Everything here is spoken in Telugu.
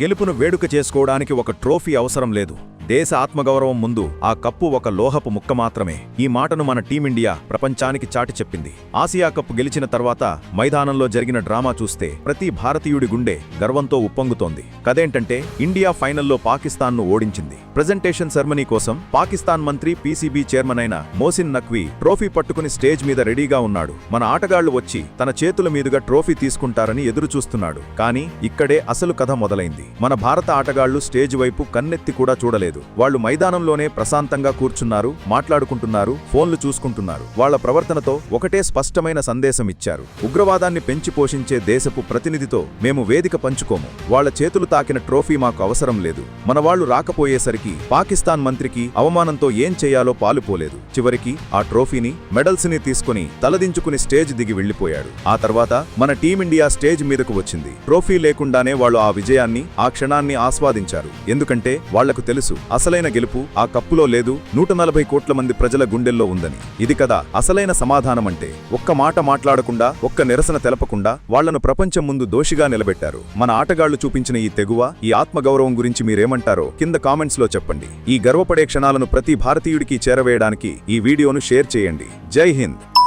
గెలుపును వేడుక చేసుకోవడానికి ఒక ట్రోఫీ అవసరం లేదు. దేశ ఆత్మగౌరవం ముందు ఆ కప్పు ఒక లోహపు ముక్క మాత్రమే. ఈ మాటను మన టీమిండియా ప్రపంచానికి చాటి చెప్పింది. ఆసియా కప్ గెలిచిన తర్వాత మైదానంలో జరిగిన డ్రామా చూస్తే ప్రతి భారతీయుడి గుండె గర్వంతో ఉప్పొంగుతోంది. కదేంటంటే ఇండియా ఫైనల్లో పాకిస్తాన్ను ఓడించింది. ప్రెజెంటేషన్ సెర్మనీ కోసం పాకిస్తాన్ మంత్రి పీసీబీ చైర్మన్ అయిన మోసిన్ నక్వీ ట్రోఫీ పట్టుకుని స్టేజ్ మీద రెడీగా ఉన్నాడు. మన ఆటగాళ్ళు వచ్చి తన చేతుల మీదుగా ట్రోఫీ తీసుకుంటారని ఎదురుచూస్తున్నాడు. కానీ ఇక్కడే అసలు కథ మొదలైంది. మన భారత ఆటగాళ్ళు స్టేజ్ వైపు కన్నెత్తి కూడా చూడలేదు. వాళ్ళు మైదానంలోనే ప్రశాంతంగా కూర్చున్నారు మాట్లాడుకుంటున్నారు ఫోన్లు చూసుకుంటున్నారు. వాళ్ళ ప్రవర్తనతో ఒకటే స్పష్టమైన సందేశం ఇచ్చారు. ఉగ్రవాదాన్ని పెంచి పోషించే దేశపు ప్రతినిధితో మేము వేదిక పంచుకోము. వాళ్ళ చేతులు తాకిన ట్రోఫీ మాకు అవసరం లేదు. మన వాళ్ళు రాకపోయేసరికి పాకిస్తాన్ మంత్రికి అవమానంతో ఏం చేయాలో పాలుపోలేదు. చివరికి ఆ ట్రోఫీని మెడల్స్ని తీసుకుని తలదించుకుని స్టేజ్ దిగి వెళ్ళిపోయాడు ఆ తర్వాత మన టీమిండియా స్టేజ్ మీదకు వచ్చింది. ట్రోఫీ లేకుండానే వాళ్ళు ఆ విజయాన్ని ఆ క్షణాన్ని ఆస్వాదించారు. ఎందుకంటే వాళ్ళకు తెలుసు అసలైన గెలుపు ఆ కప్పులో లేదు నూట నలభై కోట్ల మంది ప్రజల గుండెల్లో ఉందని. ఇది కదా అసలైన సమాధానమంటే ఒక్క మాట మాట్లాడకుండా ఒక్క నిరసన తెలపకుండా వాళ్ళను ప్రపంచం ముందు దోషిగా నిలబెట్టారు. మన ఆటగాళ్ళు చూపించిన ఈ తెగువ ఈ ఆత్మగౌరవం గురించి మీరేమంటారో కింద కామెంట్స్ కామెంట్స్లో చెప్పండి. ఈ గర్వపడే క్షణాలను ప్రతి భారతీయుడికి చేరవేయడానికి ఈ వీడియోను షేర్ చేయండి. జై హింద్.